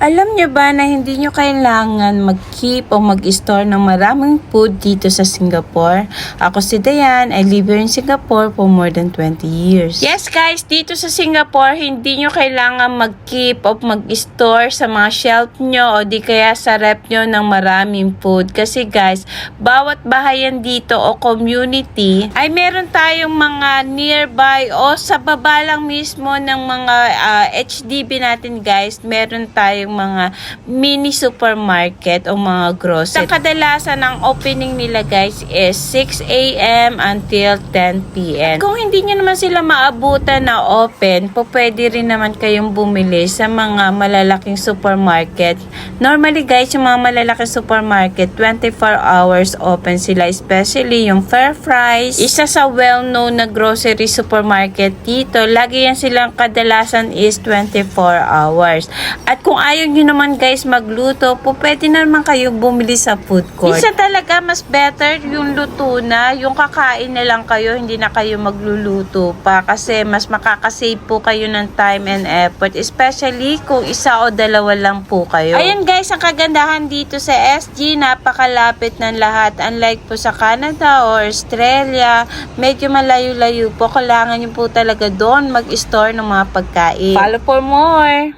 Alam niyo ba na hindi niyo kailangan mag-keep o mag-store ng maraming food dito sa Singapore? Ako si Dayan, I live here in Singapore for more than 20 years. Yes guys, dito sa Singapore, hindi niyo kailangan mag-keep o mag-store sa mga shelf niyo o di kaya sa rep niyo ng maraming food. Kasi guys, bawat bahayan dito o community ay meron tayong mga nearby o sa baba lang mismo ng mga ah, HDB natin guys, meron tayong mga mini supermarket o mga grocery. Sa kadalasan ang opening nila guys is 6 a.m. until 10 p.m. Kung hindi nyo naman sila maabutan na open, po pwede rin naman kayong bumili sa mga malalaking supermarket. Normally guys, yung mga malalaking supermarket, 24 hours open sila, especially yung Fair Fries. Isa sa well-known na grocery supermarket dito, lagi yan silang kadalasan is 24 hours. At kung ayaw nyo naman guys magluto, po pwede na naman kayo bumili sa food court. Isa talaga mas better yung luto na, yung kakain na lang kayo, hindi na kayo magluluto pa kasi mas makakasave po kayo ng time and effort, especially kung isa o dalawa lang po kayo. Ayan guys, ang kagandahan dito sa SG, napakalapit ng lahat. Unlike po sa Canada or Australia, medyo malayo-layo po. Kailangan nyo po talaga doon mag-store ng mga pagkain. Follow for more!